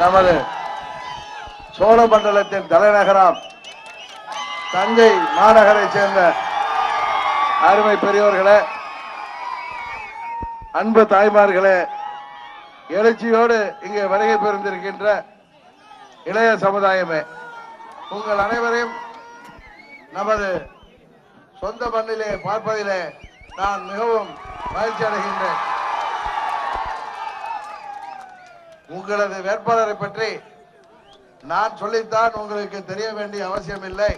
நமது சோழமண்டலத்தின் தலைநகரம் தஞ்சை மாநகரை சேர்ந்த அருமை பெரியோர்களே அன்பு தாய்மார்களே எழுச்சியோடு இங்கே வருகை பெருந்திருக்கின்ற இளைய சமுதாயமே உங்கள் அனைவரையும் நமது சொந்த மண்ணிலே பார்ப்பதிலே நான் மிகவும் மகிழ்ச்சி அடைகின்றேன் உங்களது வேட்பாளரை பற்றி நான் சொல்லித்தான் உங்களுக்கு தெரிய வேண்டிய அவசியம் இல்லை.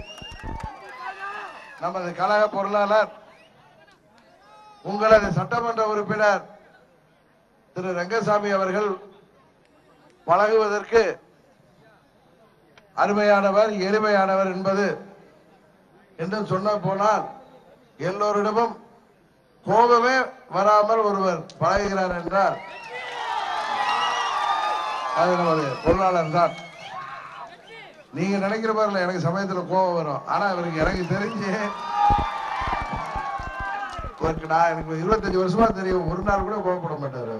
நமது கழக பொருளாளர் உங்களது சட்டமன்ற உறுப்பினர் திரு ரங்கசாமி அவர்கள் பழகுவதற்கு அருமையானவர் எளிமையானவர் என்பது என்று சொன்ன போனால் எல்லோரிடமும் கோபமே வராமல் ஒருவர் பழகுகிறார் என்றால் அது நமது பொருளாளர் தான். நீங்க நினைக்கிற மாதிரி எனக்கு சமயத்துல கோபம் வரும். ஆனா இவருக்கு எனக்கு தெரிஞ்சு நான் எனக்கு இருபத்தஞ்சு வருஷமா தெரியும். ஒரு நாள் கூட கோபப்பட மாட்டாரு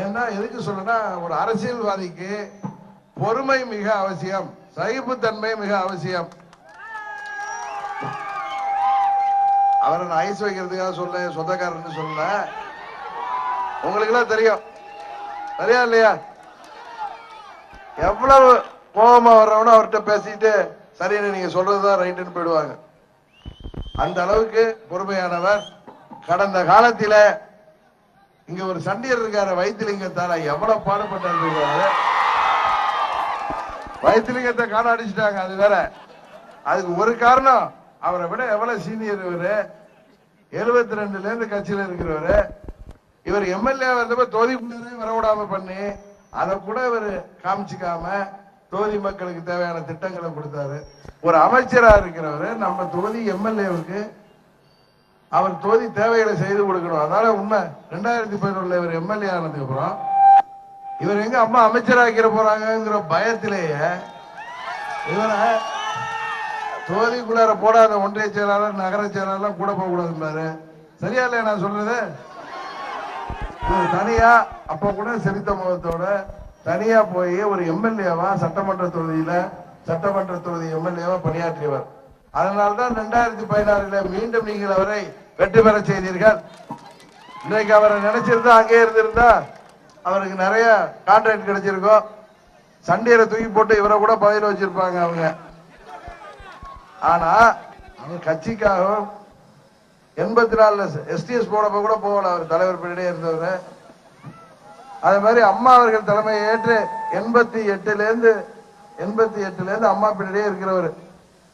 ஏன்னா எதுக்கு சொல்றேன்னா ஒரு அரசியல்வாதிக்கு பொறுமை மிக அவசியம். சகிப்புத்தன்மை மிக அவசியம். அவரை நான் ஐஸ் வைக்கிறதுக்காக சொல்ல சொந்தக்காரன்னு சொல்ல உங்களுக்கு எல்லாம் தெரியும். சரியா இல்லையா? எவ்வளவு கோபமா வர்றவனோ அவர்கிட்ட பேசிட்டு சரின்னு நீங்க சொல்றதுதான் ரைட்டுன்னு போயிடுவாங்க. அந்த அளவுக்கு பொறுமையானவர். கடந்த காலத்தில இங்க ஒரு சண்டியர் இருக்காரு வைத்திலிங்கத்தால எவ்வளவு பாடுபட்டாரு வைத்திலிங்கத்தை காண அடிச்சுட்டாங்க அது வேற. அதுக்கு ஒரு காரணம் அவரை விட எவ்வளவு சீனியர் இவரு? எழுபத்தி ரெண்டுல இருந்து கட்சியில இருக்கிறவரு. இவர் எம்எல்ஏ வந்தப்ப தொகுதி வரவிடாம பண்ணி அதை கூட இவர் காமிச்சிக்காம தொகுதி மக்களுக்கு தேவையான திட்டங்களை கொடுத்தாரு. ஒரு அமைச்சரா இருக்கிறவர் நம்ம தொகுதி எம்எல்ஏவுக்கு அவர் தொகுதி தேவைகளை செய்து கொடுக்கணும். அதனால உண்மை ரெண்டாயிரத்தி பதினொன்னுல இவர் எம்எல்ஏ ஆனதுக்கு அப்புறம் இவர் எங்க அம்மா அமைச்சராக்கிற போறாங்கிற பயத்திலேயே இவரை தொகுதிக்குள்ளார போடாத ஒன்றிய செயலாளர் நகர செயலாளர் கூட போகக்கூடாதுன்னாரு சரியா இல்லையா நான் சொல்றது? தனியா அப்ப கூட சிரித்த முகத்தோட தனியா போய் ஒரு எம்எல்ஏவா சட்டமன்ற தொகுதியில சட்டமன்ற தொகுதி எம்எல்ஏவா பணியாற்றியவர். அதனால்தான் ரெண்டாயிரத்தி பதினாறுல மீண்டும் நீங்கள் அவரை வெற்றி பெற செய்தீர்கள். இன்னைக்கு அவரை நினைச்சிருந்தா அங்கே இருந்திருந்தா அவருக்கு நிறைய கான்ட்ராக்ட் கிடைச்சிருக்கும் சண்டையில தூக்கி போட்டு இவரை கூட பதவியில் வச்சிருப்பாங்க அவங்க. ஆனா அவர் கட்சிக்காகவும் எண்பத்தி நாலுல எஸ்டிஎஸ் போனப்ப கூட போகல அவர் தலைவர் பின்னாடியே இருந்தவர். அதே மாதிரி அம்மா அவர்கள் தலைமையை ஏற்று எண்பத்தி எட்டுலேருந்து எண்பத்தி எட்டுலேருந்து அம்மா பின்னாடியே இருக்கிறவர்.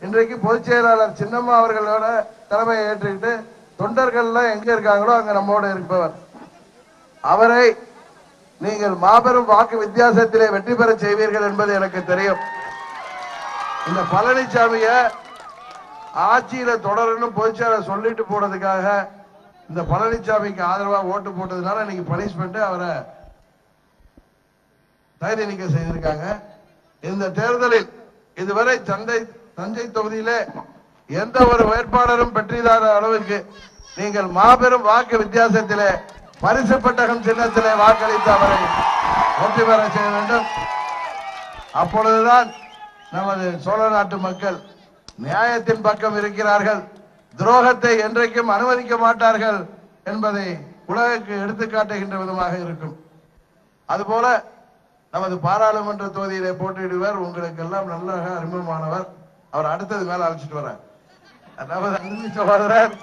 இன்றைக்கு பொதுச் செயலாளர் சின்னம்மா அவர்களோட தலைமையை ஏற்றுக்கிட்டு தொண்டர்கள்லாம் எங்க இருக்காங்களோ அங்க நம்மோட இருப்பவர். அவரை நீங்கள் மாபெரும் வாக்கு வித்தியாசத்திலே வெற்றி பெற செய்வீர்கள் என்பது எனக்கு தெரியும். இந்த பழனிசாமியை ஆட்சியில தொடரணும் பொதுச்செயலாளர் சொல்லிட்டு போனதுக்காக இந்த பழனிசாமிக்கு ஆதரவா ஓட்டு போட்டதுனால இன்னைக்கு பனிஷ்மெண்ட் அவரை தகுதி நீக்கம் செய்திருக்காங்க. இந்த தேர்தலில் இதுவரை தந்தை தஞ்சை தொகுதியிலே எந்த ஒரு வேட்பாளரும் பெற்றிடாத அளவுக்கு நீங்கள் மாபெரும் வாக்கு வித்தியாசத்திலே பரிசு பெட்டகம் சின்னத்திலே வாக்களித்து அவரை வெற்றி பெற செய்ய வேண்டும். அப்பொழுதுதான் நமது சோழ நாட்டு மக்கள் நியாயத்தின் பக்கம் இருக்கிறார்கள். துரோகத்தை என்றைக்கும் அனுமதிக்க மாட்டார்கள் என்பதை உலகுக்கு எடுத்துக்காட்டுகின்ற விதமாக இருக்கும். அதுபோல நமது பாராளுமன்ற தொகுதியிலே போட்டியிடுவர். உங்களுக்கு எல்லாம் நல்ல அறிமுகமானவர் அவர் அடுத்தது மேல அழைச்சிட்டு வர நமது அன்பு சகோதரர்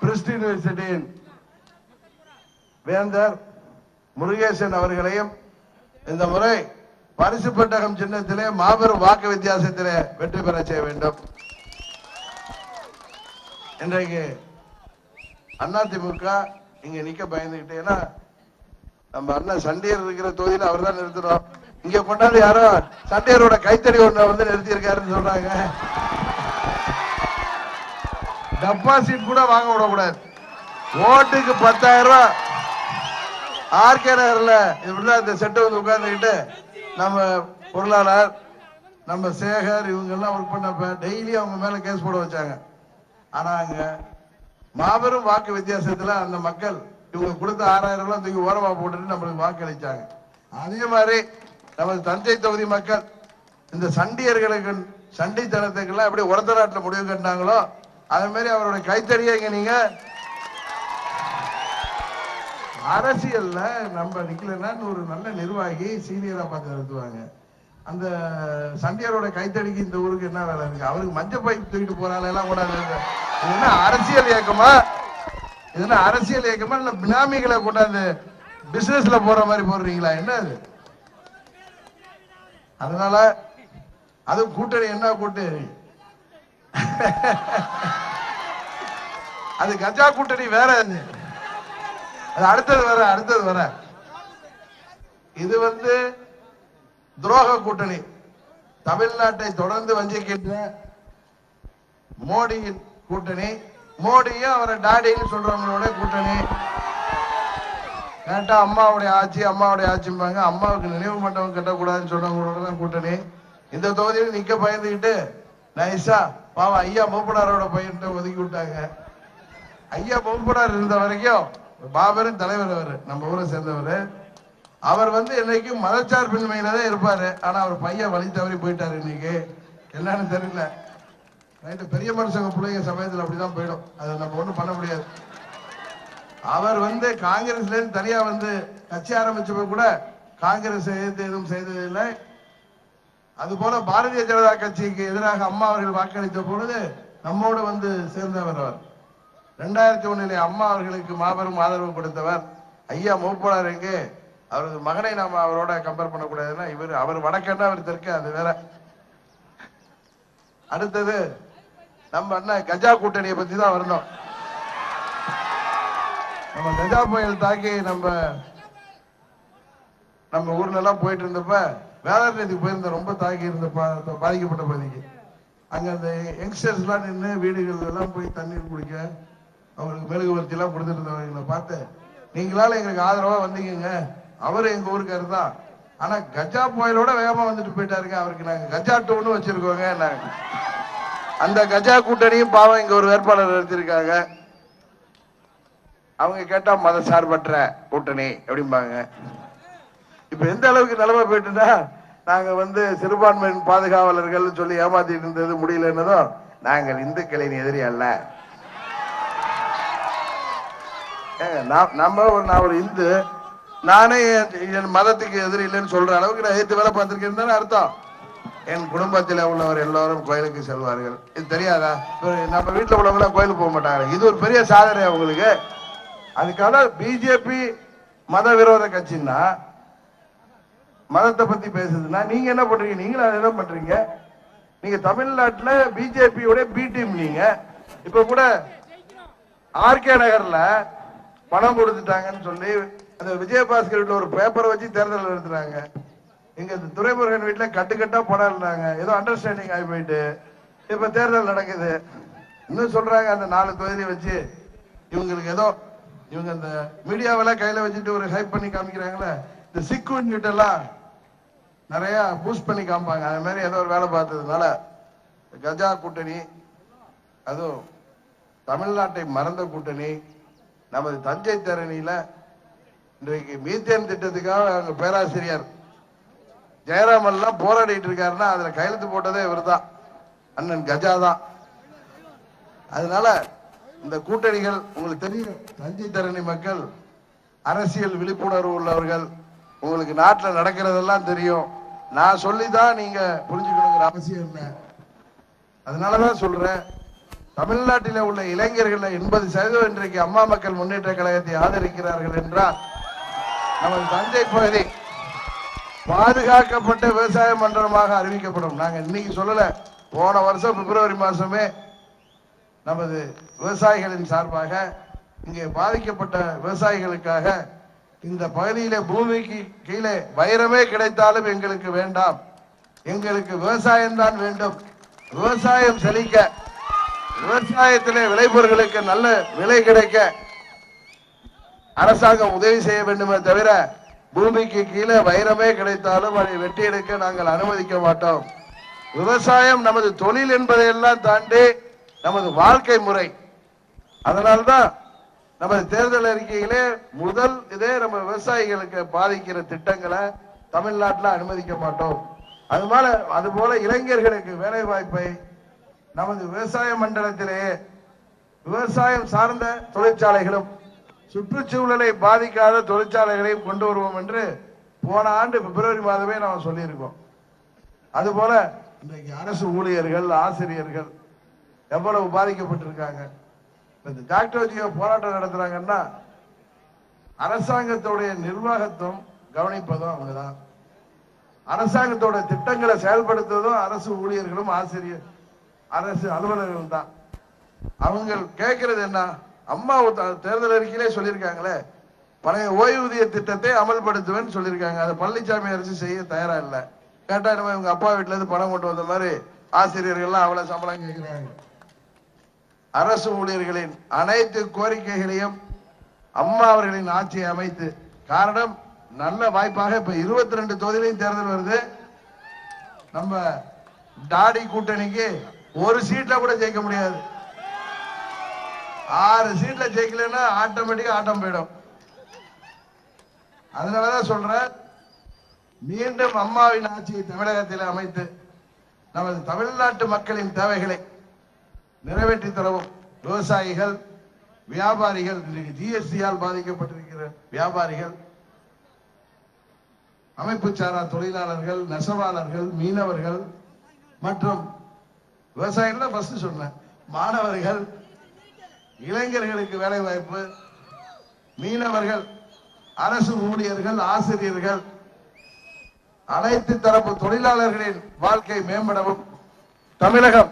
பிரிஸ்ட் யூனிவர்சிட்டியின் வேந்தர் முருகேசன் அவர்களையும் இந்த முறை பரிசு பெட்டகம் சின்னத்திலே மாபெரும் வாக்கு வித்தியாசத்திலே வெற்றி பெற செய்ய வேண்டும். இன்றைக்கு அதிமுக இங்க நிக்க பயந்துகிட்டு ஏன்னா நம்ம அண்ணன் சண்டியர் இருக்கிற தொகுதியில அவர் தான் நிறுத்தணும் இங்க கொண்டாந்து யாரோ சண்டியரோட கைத்தறி ஒண்ணு வந்து நிறுத்தி இருக்காருன்னு சொல்றாங்க. டெபாசிட் கூட வாங்க விடக்கூடாது. ஓட்டுக்கு பத்தாயிரம் ரூபாய். ஆர்கே நகர்ல இப்படிதான் இந்த செட்டு வந்து உட்கார்ந்துக்கிட்டு நம்ம பொருளாளர் நம்ம சேகர் இவங்கெல்லாம் ஒர்க் பண்ணப்ப டெய்லி அவங்க மேல கேஸ் போட வச்சாங்க. ஆனா அங்க மாபெரும் வாக்கு வித்தியாசத்துல அந்த மக்கள் இவங்க கொடுத்த ஆறாயிரம் ரூபாய் தூக்கி ஓரமா போட்டுட்டு நம்மளுக்கு வாக்களிச்சாங்க அதே மாதிரி நமது தஞ்சை தொகுதி மக்கள் இந்த சண்டியர்களுக்கு சண்டித்தனத்துக்கெல்லாம் எப்படி உரத்தநாட்டில் முடிவு கண்டாங்களோ அதே மாதிரி அவருடைய கைத்தறியை இங்க நீங்க அரசியல்ல நம்ம நிக்கலன்னா ஒரு நல்ல நிர்வாகி சீனியரா பார்த்து நடத்துவாங்க அந்த சண்டியரோட கைத்தடிக்கு இந்த ஊருக்கு என்ன வேலை இருக்கு? அவருக்கு மஞ்ச பைப் தூக்கிட்டு போறாங்க எல்லாம் கூட என்ன அரசியல் இயக்கமா? இது அரசியல் இயக்கமா? இல்ல பினாமிகளை கொண்டாந்து பிசினஸ்ல போற மாதிரி போடுறீங்களா? என்ன அது? அதனால அது கூட்டணி என்ன கூட்டணி? அது கஜா கூட்டணி வேற அது அடுத்தது வர அடுத்தது வர. இது வந்து துரோக கூட்டணி. தமிழ்நாட்டை தொடர்ந்து வஞ்சிக்கின்ற மோடியின் கூட்டணி. மோடியும் அவரை டாடின்னு சொல்றவங்களோட கூட்டணி. கேட்டா அம்மாவுடைய ஆட்சி அம்மாவுடைய ஆட்சிம்பாங்க. அம்மாவுக்கு நினைவு மண்டபம் கட்டக்கூடாதுன்னு சொன்னவங்களோட தான் கூட்டணி. இந்த தொகுதியில் நிக்க பயந்துக்கிட்டு நைசா பாவம் ஐயா மூப்பனாரோட பையன்கிட்ட ஒதுக்கி விட்டாங்க. ஐயா மூப்பனார் இருந்த வரைக்கும் பாபரும் தலைவர் அவர் நம்ம ஊரை சேர்ந்தவர். அவர் வந்து என்னைக்கும் மதச்சார்பின்மையில தான் இருப்பாரு. ஆனா அவர் பையன் வழி தவறி போயிட்டாரு இன்னைக்கு. என்னன்னு தெரியல. ரைட்டு பெரிய மனுஷங்க பிள்ளைங்க சமயத்தில் அப்படிதான் போயிடும். அதை நம்ம ஒன்றும் பண்ண முடியாது. அவர் வந்து காங்கிரஸ்ல இருந்து தனியா வந்து கட்சி ஆரம்பிச்சப்ப கூட காங்கிரஸ் எதிர்த்து எதுவும் செய்ததில்லை அது போல பாரதிய ஜனதா கட்சிக்கு எதிராக அம்மா அவர்கள் வாக்களித்த பொழுது நம்மோடு வந்து சேர்ந்தவர் அவர். ரெண்டாயிரத்தி ஒண்ணிலே அம்மா அவர்களுக்கு மாபெரும் ஆதரவு கொடுத்தவர் ஐயா மூப்பாளர் எங்கே? அவரது மகனை நாம அவரோட கம்பேர் பண்ணக்கூடாதுன்னா இவர் அவர் வடக்கன்னா அவர் தெற்கு அது வேற. அடுத்தது நம்ம அண்ணன் கஜா கூட்டணியை பத்தி தான் வரணும். நம்ம கஜா புயல் தாக்கி நம்ம நம்ம ஊர்ல எல்லாம் போயிட்டு இருந்தப்ப வேதாரண்யத்துக்கு போயிருந்த ரொம்ப தாக்கி இருந்த பா- பாதிக்கப்பட்ட பகுதிக்கு. அங்க அந்த யங்ஸ்டர்ஸ் எல்லாம் நின்று வீடுகள் எல்லாம் போய் தண்ணீர் குடிக்க அவங்களுக்கு மெழுகுவர்த்தி எல்லாம் கொடுத்துட்டு இருந்தவங்களை பார்த்து நீங்களால எங்களுக்கு ஆதரவா வந்தீங்க அவரு எங்க ஊருக்காரு தான். ஆனா கஜா புயலோட வேகமா வந்துட்டு போயிட்டாருங்க. அவருக்கு நாங்க கஜா டோன்னு வச்சிருக்கோங்க நாங்க. அந்த கஜா கூட்டணியும் பாவம் இங்க ஒரு வேட்பாளர் எடுத்திருக்காங்க. அவங்க கேட்டா மத சார்பற்ற கூட்டணி அப்படிம்பாங்க. இப்ப எந்த அளவுக்கு நிலைமை போயிட்டுன்னா நாங்க வந்து சிறுபான்மையின் பாதுகாவலர்கள் சொல்லி ஏமாத்திட்டு இருந்தது முடியலன்னதும் நாங்கள் இந்துக்களின் எதிரி அல்ல ஏங்க, நான்- நம்ம ஒரு நான் ஒரு இந்து. நானே என் என் மதத்துக்கு எதிரி இல்லைன்னு சொல்ற அளவுக்கு நான் ஏற்று வேலை பார்த்துருக்கேன் தானே அர்த்தம். என் குடும்பத்தில் உள்ளவர் எல்லோரும் கோயிலுக்கு செல்வார்கள். இது தெரியாதா? நம்ம வீட்டில் உள்ளவங்க கோயிலுக்கு போக மாட்டாங்க. இது ஒரு பெரிய சாதனை அவங்களுக்கு. அதுக்காக பிஜேபி மத விரோத கட்சின்னா மதத்தை பத்தி பேசுதுன்னா நீங்க என்ன பண்றீங்க? நீங்களும் அதை என்ன பண்றீங்க? நீங்க தமிழ்நாட்டில் பிஜேபியோட பி டீம் நீங்க. இப்ப கூட ஆர்கே நகர்ல பணம் கொடுத்துட்டாங்கன்னு சொல்லி அந்த விஜயபாஸ்கர் வீட்டில் ஒரு பேப்பரை வச்சு தேர்தல் நடத்துறாங்க இங்க இந்த துரைமுருகன் வீட்டில் கட்டுக்கட்டா பணம் இருந்தாங்க. ஏதோ அண்டர்ஸ்டாண்டிங் ஆகி போயிட்டு. இப்ப தேர்தல் நடக்குது. இன்னும் சொல்றாங்க அந்த நாலு தொகுதியை வச்சு. இவங்களுக்கு ஏதோ இவங்க அந்த மீடியாவெல்லாம் கையில வச்சுட்டு ஒரு ஹைப் பண்ணி காமிக்கிறாங்களே. இந்த சிக்குன் எல்லாம் நிறைய பூஸ்ட் பண்ணி காமிப்பாங்க. அது மாதிரி ஏதோ ஒரு வேலை பார்த்ததுனால கஜா கூட்டணி அதுவும் தமிழ்நாட்டை மறந்த கூட்டணி நமது தஞ்சை தரணியில இன்றைக்கு மீத்தேன் திட்டத்துக்காக அவங்க பேராசிரியர் ஜெயராமன் எல்லாம் போராடிட்டு இருக்காருன்னா அதுல கையெழுத்து போட்டதே இவர்தான். அண்ணன் கஜா தான் அதனால இந்த கூட்டணிகள் உங்களுக்கு தெரியும். தஞ்சை தரணி மக்கள் அரசியல் விழிப்புணர்வு உள்ளவர்கள். உங்களுக்கு நாட்டில் நடக்கிறதெல்லாம் தெரியும். நான் சொல்லிதான் நீங்க புரிஞ்சுக்கணுங்கிற அவசியம் இல்லை. அதனாலதான் சொல்றேன். தமிழ்நாட்டில உள்ள இளைஞர்கள் எண்பது சதவீதம் இன்றைக்கு அம்மா மக்கள் முன்னேற்ற கழகத்தை ஆதரிக்கிறார்கள் என்றால் நமது தஞ்சை பகுதி பாதுகாக்கப்பட்ட விவசாய மன்றமாக அறிவிக்கப்படும். நாங்க இன்னைக்கு சொல்லல போன வருஷம் பிப்ரவரி மாசமே நமது விவசாயிகளின் சார்பாக இங்கே பாதிக்கப்பட்ட விவசாயிகளுக்காக இந்த பகுதியில் பூமிக்கு கீழே வைரமே கிடைத்தாலும் எங்களுக்கு வேண்டாம். எங்களுக்கு விவசாயம்தான் வேண்டும். விவசாயம் செழிக்க விவசாயத்திலே விளைபொருட்களுக்கு நல்ல விலை கிடைக்க அரசாங்கம் உதவி செய்ய வேண்டுமே தவிர பூமிக்கு கீழே வைரமே கிடைத்தாலும் அதை வெட்டி எடுக்க நாங்கள் அனுமதிக்க மாட்டோம். விவசாயம் நமது தொழில் என்பதையெல்லாம் தாண்டி நமது வாழ்க்கை முறை. அதனால்தான் நமது தேர்தல் அறிக்கையிலே முதல் இதே நம்ம விவசாயிகளுக்கு பாதிக்கிற திட்டங்களை தமிழ்நாட்டில் அனுமதிக்க மாட்டோம். அது மேல அது போல இளைஞர்களுக்கு வேலை வாய்ப்பை நமது விவசாய மண்டலத்திலேயே விவசாயம் சார்ந்த தொழிற்சாலைகளும் சுற்றுச்சூழலை பாதிக்காத தொழிற்சாலைகளையும் கொண்டு வருவோம் என்று போன ஆண்டு பிப்ரவரி மாதமே நாம் சொல்லியிருக்கோம். அதுபோல இன்றைக்கு அரசு ஊழியர்கள் ஆசிரியர்கள் எவ்வளவு பாதிக்கப்பட்டிருக்காங்க. இந்த டாக்டர் ஜியோ போராட்டம் நடத்துறாங்கன்னா அரசாங்கத்துடைய நிர்வாகத்துவம் கவனிப்பதும் அவங்கதான். அரசாங்கத்தோட திட்டங்களை செயல்படுத்துவதும் அரசு ஊழியர்களும் ஆசிரியர் அரசு அலுவலர்களும் தான். அவங்க கேட்கறது என்ன? அம்மா தேர்தல் அறிக்கையிலே சொல்லியிருக்காங்களே. பழைய ஓய்வூதிய திட்டத்தை அமல்படுத்துவேன்னு சொல்லியிருக்காங்க. அதை பழனிசாமி அரசு செய்ய தயாரா இல்லை. கேட்டா நம்ம இவங்க அப்பா வீட்டுல இருந்து பணம் கொண்டு வந்த மாதிரி ஆசிரியர்கள்லாம் அவ்வளவு சம்பளம் கேட்கிறாங்க அரசு ஊழியர்களின் அனைத்து கோரிக்கைகளையும் அம்மா அவர்களின் ஆட்சியை அமைத்து காரணம் நல்ல வாய்ப்பாக இப்ப இருபத்தி ரெண்டு தொகுதியிலையும் தேர்தல் வருது. நம்ம டாடி கூட்டணிக்கு ஒரு சீட்ல கூட ஜெயிக்க முடியாது. ஆறு சீட்ல ஜெயிக்கலன்னா ஆட்டோமேட்டிக்கா ஆட்டம் போயிடும். அதனாலதான் சொல்றேன் மீண்டும் அம்மாவின் ஆட்சியை தமிழகத்தில் அமைத்து நமது தமிழ்நாட்டு மக்களின் தேவைகளை நிறைவேற்றி தரவும். விவசாயிகள் வியாபாரிகள் இன்றைக்கு ஜிஎஸ்டியால் பாதிக்கப்பட்டிருக்கிற வியாபாரிகள் அமைப்பு சாரா தொழிலாளர்கள் நெசவாளர்கள் மீனவர்கள் மற்றும் விவசாயிகள் ஃபர்ஸ்ட் சொன்னேன். மாணவர்கள் இளைஞர்களுக்கு வேலை வாய்ப்பு மீனவர்கள் அரசு ஊழியர்கள் ஆசிரியர்கள் அனைத்து தரப்பு தொழிலாளர்களின் வாழ்க்கை மேம்படவும் தமிழகம்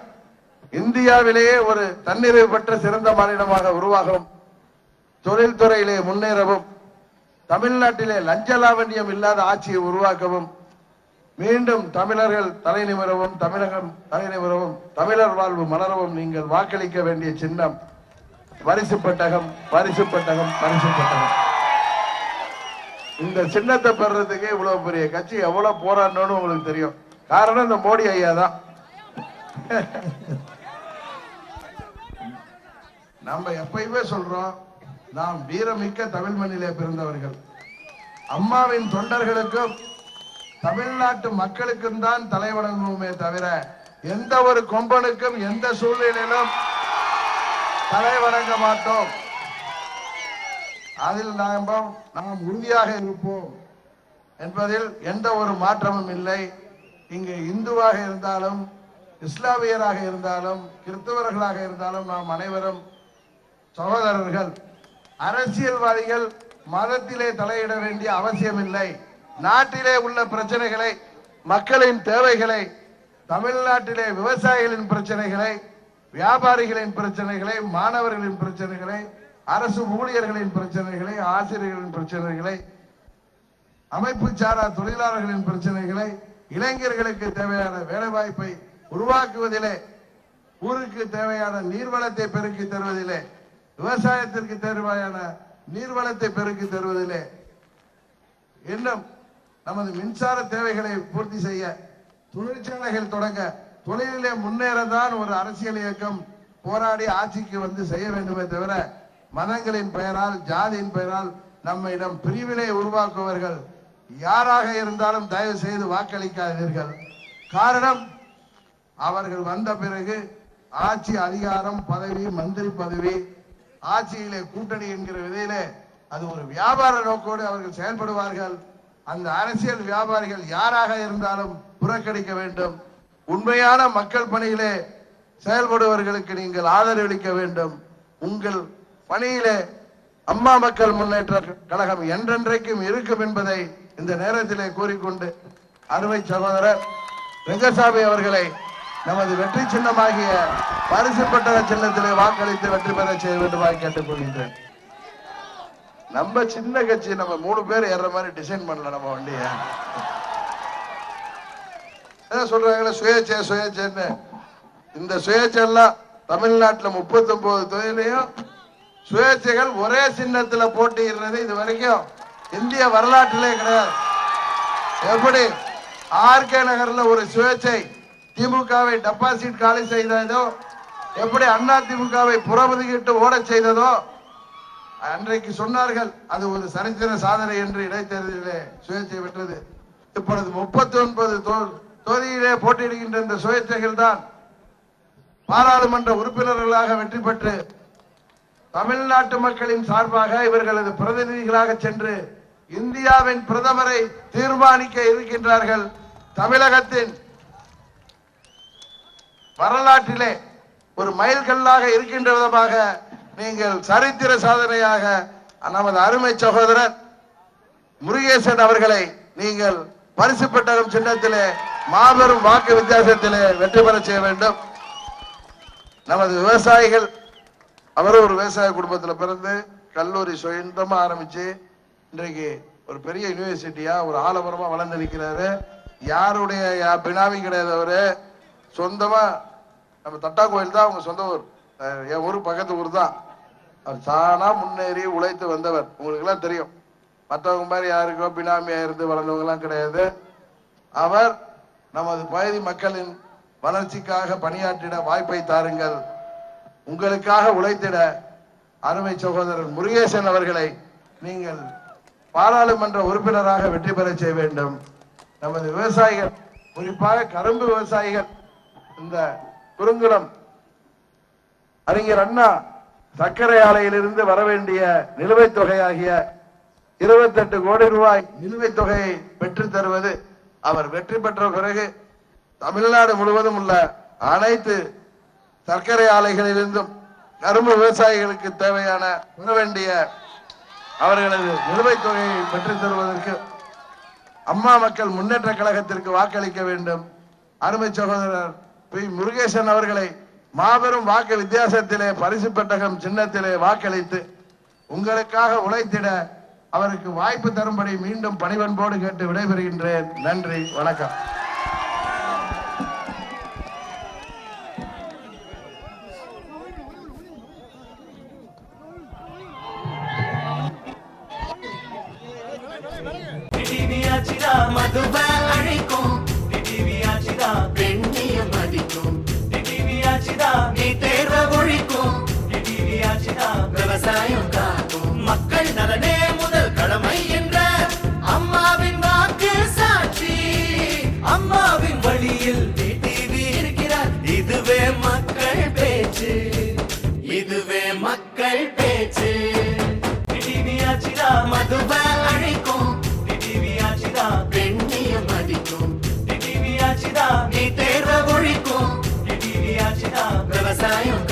இந்தியாவிலேயே ஒரு தன்னிறைவு பெற்ற சிறந்த மாநிலமாக உருவாகவும் தொழில்துறையிலே முன்னேறவும் தமிழ்நாட்டிலே லஞ்ச லாவண்யம் இல்லாத ஆட்சியை உருவாக்கவும் மீண்டும் தமிழர்கள் தலை நிமிரவும் தமிழகம் தலை நிமிரவும் தமிழர் வாழ்வு மலரவும் நீங்கள் வாக்களிக்க வேண்டிய சின்னம். பரிசு பட்டகம் பரிசு பட்டகம் பரிசு பட்டகம். இந்த சின்னத்தை பெறறதுக்கு இவ்வளவு பெரிய கட்சி எவ்வளவு போராடணும்னு உங்களுக்கு தெரியும். காரணம் இந்த மோடி ஐயா தான். நம்ம எப்பயுமே சொல்றோம் நாம் வீரமிக்க தமிழ் மண்ணிலே பிறந்தவர்கள். அம்மாவின் தொண்டர்களுக்கும் தமிழ்நாட்டு மக்களுக்கும் தான் தலைவணங்குவோமே தவிர எந்த ஒரு கொம்பனுக்கும் எந்த சூழ்நிலையிலும் தலை வணங்க மாட்டோம். அதில் நாம் நாம் உறுதியாக இருப்போம் என்பதில் எந்த ஒரு மாற்றமும் இல்லை. இங்கு இந்துவாக இருந்தாலும் இஸ்லாமியராக இருந்தாலும் கிறிஸ்தவர்களாக இருந்தாலும் நாம் அனைவரும் சகோதரர்கள். அரசியல்வாதிகள் மதத்திலே தலையிட வேண்டிய அவசியம் இல்லை நாட்டிலே உள்ள பிரச்சனைகளை மக்களின் தேவைகளை தமிழ்நாட்டிலே விவசாயிகளின் பிரச்சனைகளை வியாபாரிகளின் பிரச்சனைகளை மாணவர்களின் பிரச்சனைகளை அரசு ஊழியர்களின் பிரச்சனைகளை ஆசிரியர்களின் பிரச்சனைகளை அமைப்பு சாரா தொழிலாளர்களின் பிரச்சனைகளை இளைஞர்களுக்கு தேவையான வேலைவாய்ப்பை உருவாக்குவதிலே ஊருக்கு தேவையான நீர்வளத்தை பெருக்கி தருவதிலே விவசாயத்திற்கு தேவையான நீர்வளத்தை பெருக்கி தருவதிலே இன்னும் நமது மின்சார தேவைகளை பூர்த்தி செய்ய தொழிற்சாலைகள் தொடங்க தொழிலிலே முன்னேறதான் ஒரு அரசியல் இயக்கம் போராடி ஆட்சிக்கு வந்து செய்ய வேண்டுமே தவிர மதங்களின் பெயரால் ஜாதியின் பெயரால் நம்மிடம் பிரிவினை உருவாக்குவர்கள் யாராக இருந்தாலும் தயவு செய்து வாக்களிக்காதீர்கள். காரணம் அவர்கள் வந்த பிறகு ஆட்சி அதிகாரம் பதவி மந்திரி பதவி ஆட்சியிலே கூட்டணி என்கிற விதையிலே அது ஒரு வியாபார நோக்கோடு அவர்கள் செயல்படுவார்கள். அந்த அரசியல் வியாபாரிகள் யாராக இருந்தாலும் புறக்கணிக்க வேண்டும். உண்மையான மக்கள் பணியிலே செயல்படுவர்களுக்கு நீங்கள் ஆதரவளிக்க வேண்டும். உங்கள் பணியிலே அம்மா மக்கள் முன்னேற்ற கழகம் என்றென்றைக்கும் இருக்கும் என்பதை இந்த நேரத்திலே கூறிக்கொண்டு அருமை சகோதரர் ரெங்கசாமி அவர்களை நமது வெற்றி சின்னமாகிய பரிசு பெற்ற சின்னத்திலே வாக்களித்து வெற்றி பெற செய்ய வேண்டுமாய் கேட்டுக்கொள்கின்றேன். நம்ம சின்ன கட்சி நம்ம மூணு பேர் ஏற மாதிரி டிசைன் பண்ணல நம்ம வண்டிய. சொல்றாங்களே சுயேட்சை சுயேட்சைன்னு. இந்த சுயேட்சைலாம் தமிழ்நாட்டில் முப்பத்தி ஒன்பது தொகுதியிலையும் சுயேட்சைகள் ஒரே சின்னத்தில் போட்டியிடுறது இது வரைக்கும் இந்திய வரலாற்றிலே கிடையாது. எப்படி? ஆர்கே நகர்ல ஒரு சுயேட்சை திமுகவை டெபாசிட் காலி செய்ததோ எப்படி அண்ணா திமுகவை புறமுதுகிட்டு ஓட செய்ததோ அன்றைக்கு சொன்னார்கள் அது ஒரு சரித்திர சாதனை என்று இடைத்தேர்தலிலே சுயேட்சை பெற்றது இப்பொழுது முப்பத்தி ஒன்பது தொகுதியிலே போட்டியிடுகின்ற இந்த சுயேட்சைகள் தான் பாராளுமன்ற உறுப்பினர்களாக வெற்றி பெற்று தமிழ்நாட்டு மக்களின் சார்பாக இவர்களது பிரதிநிதிகளாக சென்று இந்தியாவின் பிரதமரை தீர்மானிக்க இருக்கின்றார்கள். தமிழகத்தின் வரலாற்றிலே ஒரு மைல்கல்லாக இருக்கின்ற விதமாக நீங்கள் சரித்திர சாதனையாக நமது அருமை சகோதரர் முருகேசன் அவர்களை நீங்கள் பரிசு பெட்டகம் சின்னத்திலே மாபெரும் வாக்கு வித்தியாசத்திலே வெற்றி பெற செய்ய வேண்டும். நமது விவசாயிகள் அவரும் ஒரு விவசாய குடும்பத்தில் பிறந்து கல்லூரி சுயந்தமாக ஆரம்பிச்சு இன்றைக்கு ஒரு பெரிய யூனிவர்சிட்டியா ஒரு ஆலமரமா வளர்ந்து நிற்கிறாரு. யாருடைய யா- பினாமி கிடையாது அவரு. சொந்தமா நம்ம தட்டா கோயில் தான் அவங்க சொந்த ஊர். என் ஊர் பக்கத்து ஊர் தான் அவர் தானா முன்னேறி உழைத்து வந்தவர். உங்களுக்கு எல்லாம் தெரியும். மற்றவங்க மாதிரி யாருக்கோ பினாமியா இருந்து வளர்ந்தவங்க எல்லாம் கிடையாது. அவர் நமது பகுதி மக்களின் வளர்ச்சிக்காக பணியாற்றிட வாய்ப்பை தாருங்கள். உங்களுக்காக உழைத்திட அருமை சகோதரர் முருகேசன் அவர்களை நீங்கள் பாராளுமன்ற உறுப்பினராக வெற்றி பெற செய்ய வேண்டும். நமது விவசாயிகள் குறிப்பாக கரும்பு விவசாயிகள் இந்த குறுங்குளம் அறிஞர் அண்ணா சர்க்கரை ஆலையிலிருந்து வர வேண்டிய நிலுவைத் தொகையாகிய இருபத்தெட்டு கோடி ரூபாய் நிலுவைத் தொகையை பெற்று தருவது அவர் வெற்றி பெற்ற பிறகு தமிழ்நாடு முழுவதும் உள்ள அனைத்து சர்க்கரை ஆலைகளிலிருந்தும் கரும்பு விவசாயிகளுக்கு தேவையான பெற வேண்டிய அவர்களது நிலுவைத் தொகையை பெற்றுத் தருவதற்கு அம்மா மக்கள் முன்னேற்ற கழகத்திற்கு வாக்களிக்க வேண்டும். அருமை சகோதரர் பி. முருகேசன் அவர்களை மாபெரும் வாக்கு வித்தியாசத்திலே பரிசு பெட்டகம் சின்னத்திலே வாக்களித்து உங்களுக்காக உழைத்திட அவருக்கு வாய்ப்பு தரும்படி மீண்டும் பணிவன்போடு கேட்டு விடைபெறுகின்றேன். நன்றி வணக்கம். மதுப விவசாயம்